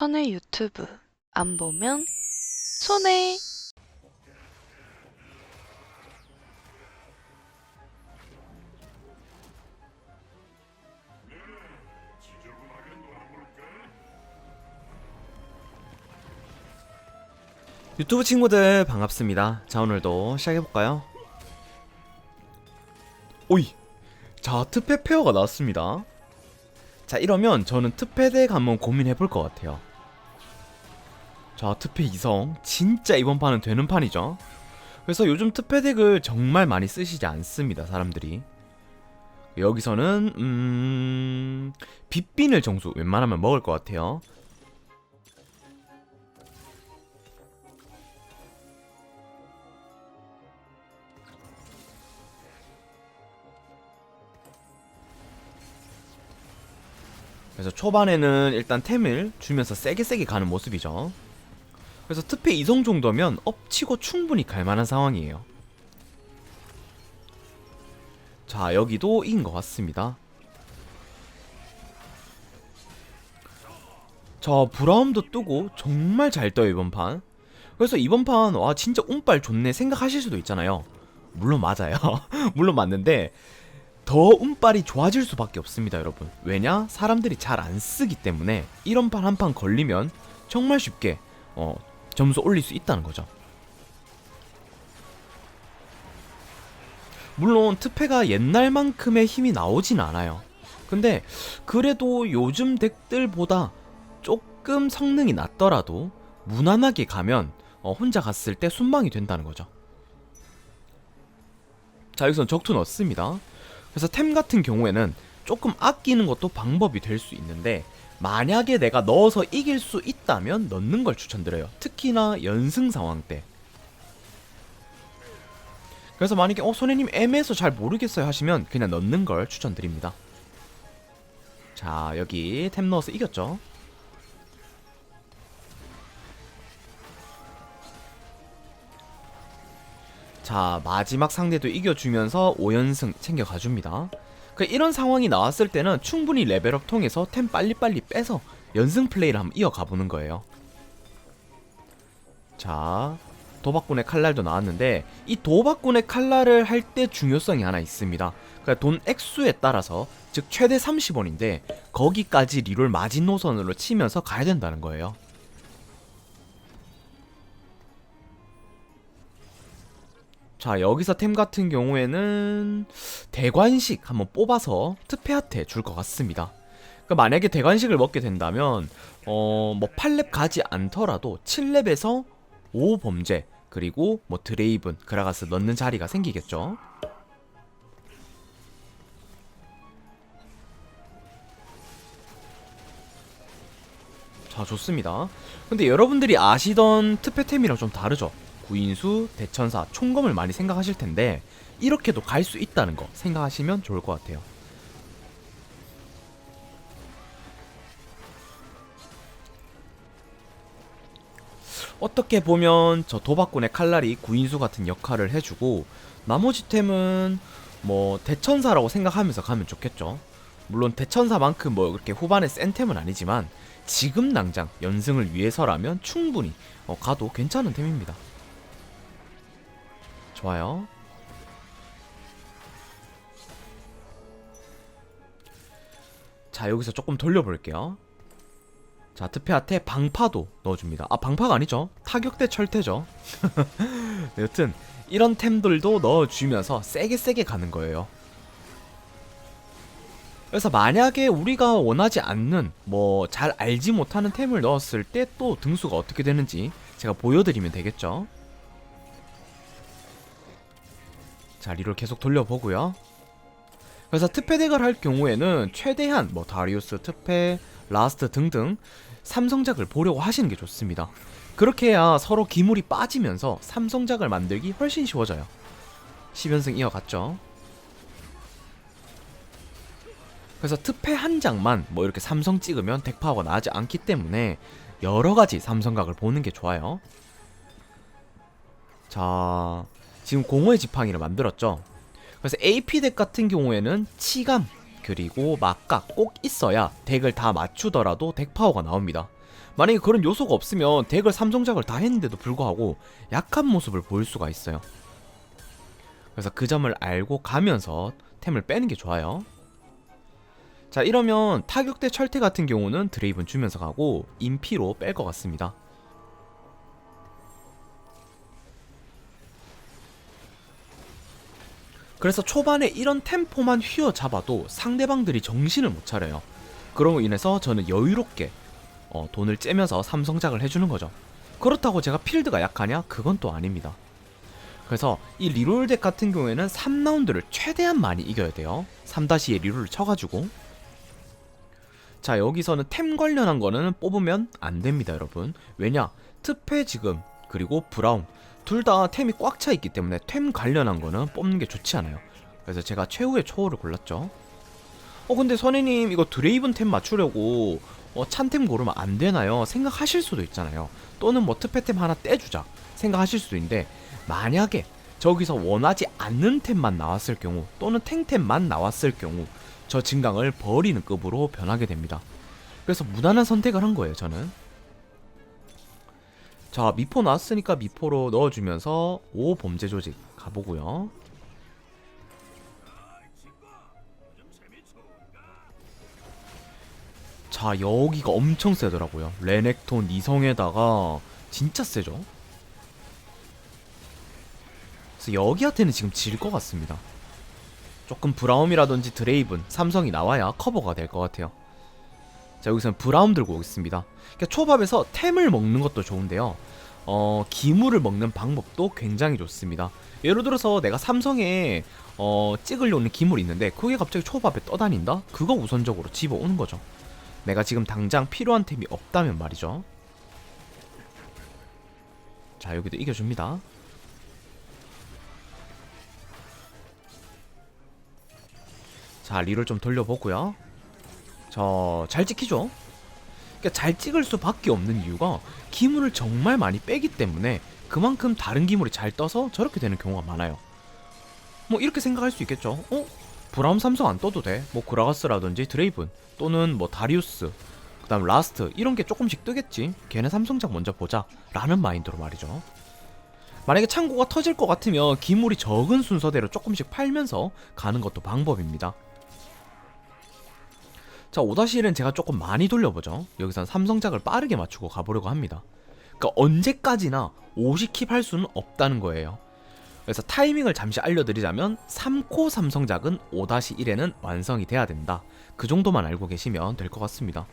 선의 유튜브 안 보면 손해. 유튜브 친구들 반갑습니다. 자 오늘도 시작해볼까요? 오이! 자 특패 페어가 나왔습니다. 자 이러면 저는 특패 덱 한번 고민해볼 것 같아요. 자 특패 이성 진짜 이번 판은 되는 판이죠. 그래서 요즘 특패 덱을 정말 많이 쓰시지 않습니다 사람들이. 여기서는 음... 빗빈을 정수 웬만하면 먹을 것 같아요. 그래서 초반에는 일단 템을 주면서 세게 세게 가는 모습이죠. 그래서 특패 이성 정도면 엎치고 충분히 갈만한 상황이에요. 자 여기도 이긴 것 같습니다. 자 브라움도 뜨고 정말 잘 떠요 이번 판. 그래서 이번 판 와 진짜 운빨 좋네 생각하실 수도 있잖아요. 물론 맞아요. 물론 맞는데 더 운빨이 좋아질 수밖에 없습니다, 여러분. 왜냐? 사람들이 잘 안 쓰기 때문에 이런 판 한 판 걸리면 정말 쉽게 어, 점수 올릴 수 있다는 거죠. 물론 특패가 옛날만큼의 힘이 나오진 않아요. 근데 그래도 요즘 덱들보다 조금 성능이 낮더라도 무난하게 가면 어, 혼자 갔을 때 순방이 된다는 거죠. 자 여기서 적투 넣습니다. 그래서 템 같은 경우에는 조금 아끼는 것도 방법이 될 수 있는데 만약에 내가 넣어서 이길 수 있다면 넣는 걸 추천드려요. 특히나 연승 상황 때. 그래서 만약에 어 손해님 애매해서 잘 모르겠어요 하시면 그냥 넣는 걸 추천드립니다. 자 여기 템 넣어서 이겼죠. 자 마지막 상대도 이겨주면서 5연승 챙겨가줍니다 그 이런 상황이 나왔을 때는 충분히 레벨업 통해서 템 빨리빨리 빼서 연승 플레이를 한번 이어가보는 거예요. 자 도박꾼의 칼날도 나왔는데 이 도박꾼의 칼날을 할 때 중요성이 하나 있습니다. 그러니까 돈 액수에 따라서 즉 최대 30원인데 거기까지 리롤 마진 노선으로 치면서 가야 된다는 거예요 자 여기서 템 같은 경우에는 대관식 한번 뽑아서 트페한테 줄 것 같습니다. 그러니까 만약에 대관식을 먹게 된다면 어 뭐 8렙 가지 않더라도 7렙에서 5범죄 그리고 뭐 드레이븐 그라가스 넣는 자리가 생기겠죠. 자 좋습니다. 근데 여러분들이 아시던 트페템이랑 좀 다르죠 구인수, 대천사, 총검을 많이 생각하실 텐데 이렇게도 갈 수 있다는 거 생각하시면 좋을 것 같아요. 어떻게 보면 저 도박꾼의 칼날이 구인수 같은 역할을 해주고 나머지 템은 뭐 대천사라고 생각하면서 가면 좋겠죠. 물론 대천사만큼 뭐 그렇게 후반에 센 템은 아니지만 지금 당장 연승을 위해서라면 충분히 어, 가도 괜찮은 템입니다. 좋아요. 자 여기서 조금 돌려볼게요. 자 트페한테 방파도 넣어줍니다. 아 방파가 아니죠. 타격대 철퇴죠. 네, 여튼 이런 템들도 넣어주면서 세게 세게 가는 거예요. 그래서 만약에 우리가 원하지 않는 뭐 잘 알지 못하는 템을 넣었을 때 또 등수가 어떻게 되는지 제가 보여드리면 되겠죠. 자 리롤 계속 돌려보고요. 그래서 특패덱을 할 경우에는 최대한 뭐 다리우스, 특패, 라스트 등등 삼성작을 보려고 하시는 게 좋습니다. 그렇게 해야 서로 기물이 빠지면서 삼성작을 만들기 훨씬 쉬워져요. 10연승 이어갔죠. 그래서 특패 한 장만 뭐 이렇게 삼성 찍으면 덱파워가 나지 않기 때문에 여러 가지 삼성각을 보는 게 좋아요. 자 지금 공허의 지팡이를 만들었죠. 그래서 AP 덱 같은 경우에는 치감 그리고 막각 꼭 있어야 덱을 다 맞추더라도 덱 파워가 나옵니다. 만약에 그런 요소가 없으면 덱을 삼성작을 다 했는데도 불구하고 약한 모습을 보일 수가 있어요. 그래서 그 점을 알고 가면서 템을 빼는 게 좋아요. 자 이러면 타격대 철퇴 같은 경우는 드레이븐 주면서 가고 인피로 뺄 것 같습니다. 그래서 초반에 이런 템포만 휘어잡아도 상대방들이 정신을 못 차려요. 그로 인해서 저는 여유롭게 어, 돈을 째면서 삼성작을 해주는 거죠. 그렇다고 제가 필드가 약하냐? 그건 또 아닙니다. 그래서 이 리롤 덱 같은 경우에는 3라운드를 최대한 많이 이겨야 돼요. 3-2의 리롤을 쳐가지고. 자, 여기서는 템 관련한 거는 뽑으면 안 됩니다, 여러분. 왜냐? 특패 지금, 그리고 브라운. 둘 다 템이 꽉 차 있기 때문에 템 관련한 거는 뽑는 게 좋지 않아요. 그래서 제가 최후의 초호를 골랐죠. 어, 근데 선생님, 이거 드레이븐 템 맞추려고 어, 찬템 고르면 안 되나요? 생각하실 수도 있잖아요. 또는 뭐 특패템 하나 떼주자 생각하실 수도 있는데 만약에 저기서 원하지 않는 템만 나왔을 경우 또는 탱템만 나왔을 경우 저 진강을 버리는 급으로 변하게 됩니다. 그래서 무난한 선택을 한 거예요, 저는. 자, 미포 나왔으니까 미포로 넣어주면서 오 범죄 조직 가보고요. 자, 여기가 엄청 세더라고요. 레넥톤 이성에다가 진짜 세죠. 그래서 여기한테는 지금 질 것 같습니다. 조금 브라움이라든지 드레이븐, 삼성이 나와야 커버가 될 것 같아요. 자 여기서는 브라움 들고 오겠습니다. 그러니까 초밥에서 템을 먹는 것도 좋은데요. 어 기물을 먹는 방법도 굉장히 좋습니다. 예를 들어서 내가 삼성에 어 찍으려는 기물이 있는데 그게 갑자기 초밥에 떠다닌다? 그거 우선적으로 집어오는 거죠. 내가 지금 당장 필요한 템이 없다면 말이죠. 자 여기도 이겨줍니다. 자 리를 좀 돌려보고요. 저 잘 찍히죠? 그러니까 잘 찍을 수밖에 없는 이유가 기물을 정말 많이 빼기 때문에 그만큼 다른 기물이 잘 떠서 저렇게 되는 경우가 많아요. 뭐 이렇게 생각할 수 있겠죠. 어? 브라움 삼성 안 떠도 돼. 뭐 그라가스라든지 드레이븐 또는 뭐 다리우스 그다음 라스트 이런 게 조금씩 뜨겠지. 걔네 삼성작 먼저 보자. 라는 마인드로 말이죠. 만약에 창고가 터질 것 같으면 기물이 적은 순서대로 조금씩 팔면서 가는 것도 방법입니다. 자, 5-1은 제가 조금 많이 돌려보죠. 여기선 삼성작을 빠르게 맞추고 가보려고 합니다. 그러니까 언제까지나 50킵 할 수는 없다는 거예요. 그래서 타이밍을 잠시 알려드리자면 3코 삼성작은 5-1에는 완성이 돼야 된다. 그 정도만 알고 계시면 될 것 같습니다.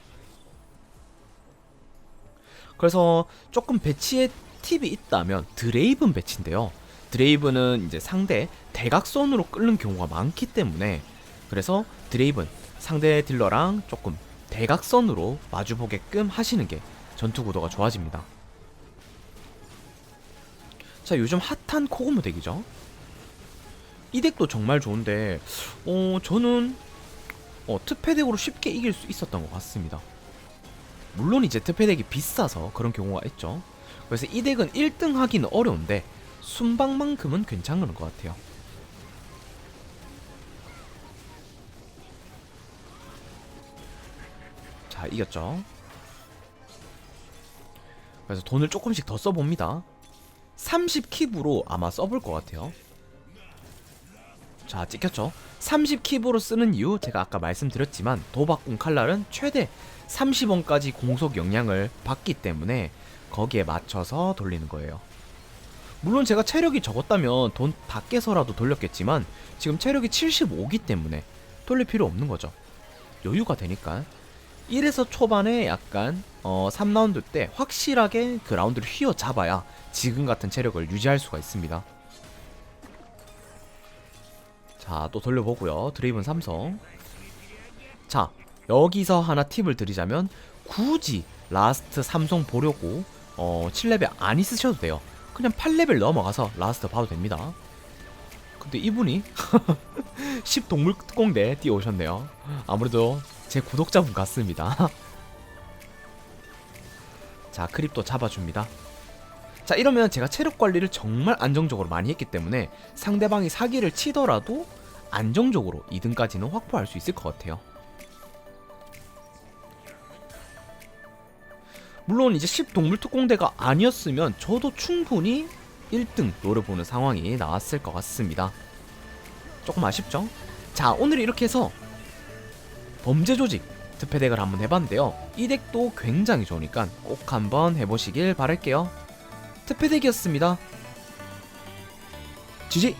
그래서 조금 배치에 팁이 있다면 드레이븐 배치인데요. 드레이븐은 이제 상대 대각선으로 끓는 경우가 많기 때문에 그래서 드레이븐 상대 딜러랑 조금 대각선으로 마주보게끔 하시는 게 전투 구도가 좋아집니다. 자, 요즘 핫한 코고모 덱이죠. 이 덱도 정말 좋은데, 어, 저는 어, 특패 덱으로 쉽게 이길 수 있었던 것 같습니다. 물론 이제 특패 덱이 비싸서 그런 경우가 있죠. 그래서 이 덱은 1등 하기는 어려운데 순방만큼은 괜찮은 것 같아요. 자 이겼죠. 그래서 돈을 조금씩 더 써봅니다. 30킵으로 아마 써볼 것 같아요. 자 찍혔죠. 30킵으로 쓰는 이유 제가 아까 말씀드렸지만 도박꾼 칼날은 최대 30원까지 공속 영향을 받기 때문에 거기에 맞춰서 돌리는 거예요. 물론 제가 체력이 적었다면 돈 다 깨서라도 돌렸겠지만 지금 체력이 75기 때문에 돌릴 필요 없는 거죠. 여유가 되니까 1에서 초반에 약간 어 3라운드 때 확실하게 그 라운드를 휘어잡아야 지금 같은 체력을 유지할 수가 있습니다. 자, 또 돌려보고요. 드레이븐 삼성. 자, 여기서 하나 팁을 드리자면 굳이 라스트 삼성 보려고 어 7레벨 안 있으셔도 돼요. 그냥 8레벨 넘어가서 라스트 봐도 됩니다. 근데 이분이 10 동물 특공대 뛰어오셨네요. 아무래도 제 구독자분 같습니다. 자, 크립도 잡아줍니다. 자, 이러면 제가 체력 관리를 정말 안정적으로 많이 했기 때문에 상대방이 사기를 치더라도 안정적으로 2등까지는 확보할 수 있을 것 같아요. 물론 이제 10 동물 특공대가 아니었으면 저도 충분히 1등 노려보는 상황이 나왔을 것 같습니다. 조금 아쉽죠? 자, 오늘 이렇게 해서 범죄 조직 특패 덱을 한번 해봤는데요. 이 덱도 굉장히 좋으니까 꼭 한번 해보시길 바랄게요. 특패 덱이었습니다. 지지!